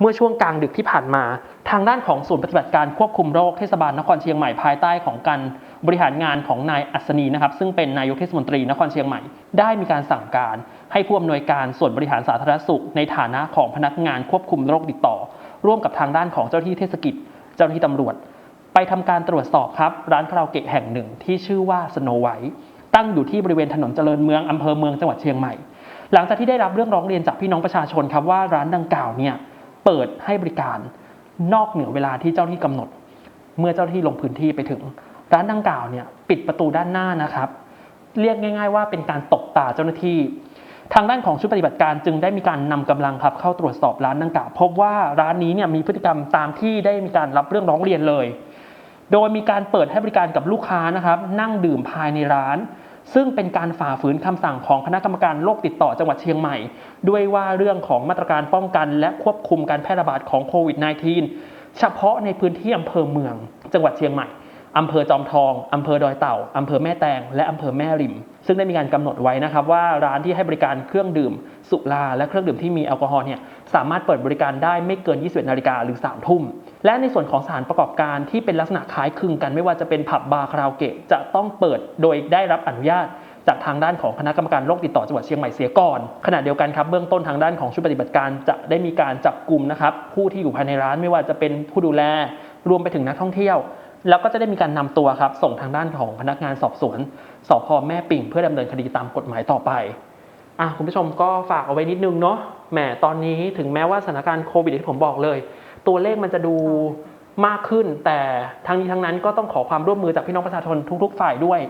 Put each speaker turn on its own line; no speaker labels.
เมื่อช่วงกลางดึกที่ผ่านมา ทางด้านของศูนย์ปฏิบัติการควบคุมโรคเทศบาลนครเชียงใหม่ภายใต้ของการบริหารงานของนายอัศนีนะครับ ซึ่งเป็นนายกเทศมนตรีนครเชียงใหม่ ได้มีการสั่งการให้ผู้อำนวยการส่วนบริหารสาธารณสุข ในฐานะของพนักงานควบคุมโรคติดต่อ ร่วมกับทางด้านของเจ้าที่เทศกิจ เจ้าหน้าที่ตำรวจ ไปทำการตรวจสอบครับ ร้านคาราโอเกะแห่งหนึ่งที่ชื่อว่าสโนไวท์ตั้งอยู่ที่บริเวณถนนเจริญเมืองอำเภอเมืองจังหวัดเชียงใหม่ หลังจากที่ได้รับเรื่องร้องเรียนจากพี่น้องประชาชนครับว่าร้านดังกล่าวเนี่ย เปิดให้บริการนอกเหนือเวลาที่เจ้าที่กำหนด เมื่อเจ้าที่ลงพื้นที่ไปถึง ร้านดังกล่าวเนี่ยปิดประตูด้านหน้านะครับ เรียกง่าย ๆ ว่าเป็นการตบตาเจ้าหน้าที่ ทางด้านของชุดปฏิบัติการจึงได้มีการนำกำลังครับเข้าตรวจสอบร้านดังกล่าวพบว่าร้านนี้เนี่ยมีพฤติกรรมตามที่ได้มีการรับเรื่องร้องเรียนเลย โดยมีการเปิดให้บริการกับลูกค้านะครับ นั่งดื่มภายในร้าน ซึ่งเป็นการฝ่าฝืนคำสั่งของคณะกรรมการโรคติดต่อจังหวัดเชียงใหม่ ด้วยว่าเรื่องของมาตรการป้องกัน และควบคุมการแพร่ระบาดของโควิด -19 เฉพาะในพื้นที่อำเภอเมืองจังหวัดเชียงใหม่ อำเภอจอมทองอำเภอดอยเต่าอำเภอแม่แตง และอำเภอแม่ริม ซึ่งได้มีการกำหนดไว้นะครับว่าร้านที่ให้บริการเครื่องดื่ม สุราและเครื่องดื่มที่มีแอลกอฮอล์เนี่ยสามารถเปิดบริการได้ไม่เกิน 21นาฬิกาหรือ3ทุ่ม และในส่วนของสถานประกอบการที่เป็นลักษณะคล้ายคลึงกัน ไม่ว่าจะเป็นผับบาร์คาราโอเกะจะต้องเปิดโดยได้รับอนุญาตจากทางด้านของคณะกรรมการโรคติดต่อจังหวัดเชียงใหม่เสียก่อนขณะเดียวกันครับเบื้องต้นทางด้านของชุดปฏิบัติการจะได้มีการจับกลุ่มนะครับผู้ที่อยู่ภายในร้านไม่ว่าจะเป็นผู้ดูแล รวมไปถึงนักท่องเที่ยว แล้วก็จะได้มีการนำตัวครับส่งทางด้านของพนักงานสอบสวนสพแม่ปิ่งเพื่อดำเนินคดีตามกฎหมายต่อไปอะคุณผู้ชมก็ฝากเอาไว้นิดนึงเนาะแหมตอนนี้ถึงแม้ว่าสถานการณ์โควิดที่ผมบอกเลย ตัวเลขมันจะดูมากขึ้น แต่ทั้งนี้ทั้งนั้นก็ต้องขอความร่วมมือจากพี่น้องประชาชนทุก ๆ ฝ่ายด้วย